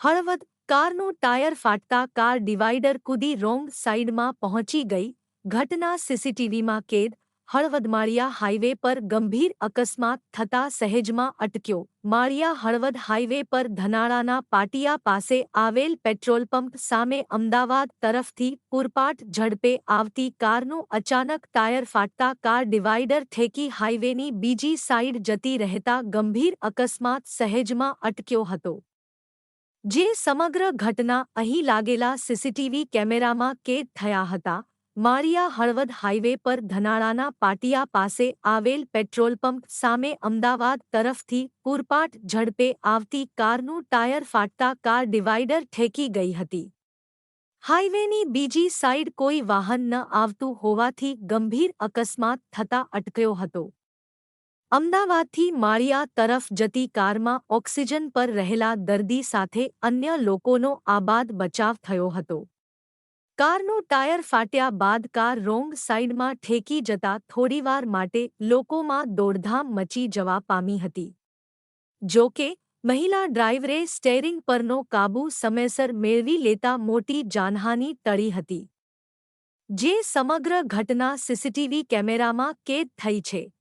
હળવદ કારનું ટાયર ફાટતા car divider કૂદી રોંગ સાઈડમાં પહોંચી ગઈ. ઘટના સીસીટીવીમાં કેદ હળવદ માળિયા હાઈવે પર ગંભીર અકસ્માત થતા સહેજમાં અટક્યો. માળિયા હળવદ હાઈવે પર ધનાળાના પાટિયા પાસે આવેલ પેટ્રોલ પંપ સામે અમદાવાદ તરફથી પૂરપાટ ઝડપે આવતી કારનું અચાનક ટાયર ફાટતા કાર ડિવાઈડર ઠેકી હાઈવેની બીજી સાઈડ જતી રહેતા ગંભીર અકસ્માત સહેજમાં અટક્યો હતો. જે સમગ્ર ઘટના અહીં લાગેલા સીસીટીવી કેમેરામાં કેદ થયા હતા. માળિયા હળવદ હાઈવે પર ધનાળાના પાટિયા પાસે આવેલ પેટ્રોલ પંપ સામે અમદાવાદ તરફથી પૂરપાટ ઝડપે આવતી કારનું ટાયર ફાટતા કાર ડિવાઈડર ઠેકી ગઈ હતી. હાઈવેની બીજી સાઈડ કોઈ વાહન ન આવતું હોવાથી ગંભીર અકસ્માત થતા અટક્યો હતો. અમદાવાદથી માળિયા તરફ જતી કારમાં ઓક્સિજન પર રહેલા દર્દી સાથે અન્ય લોકોનો આબાદ બચાવ થયો હતો. કારનું ટાયર ફાટ્યા બાદ કાર રોંગ સાઇડમાં ઠેકી જતા થોડીવાર માટે લોકોમાં દોડધામ મચી જવા પામી હતી. જો કે, મહિલા ડ્રાઈવરે સ્ટેરિંગ પરનો કાબૂ સમયસર મેળવી લેતા મોટી જાનહાની ટળી હતી. જે સમગ્ર ઘટના સીસીટીવી કેમેરામાં કેદ થઈ છે.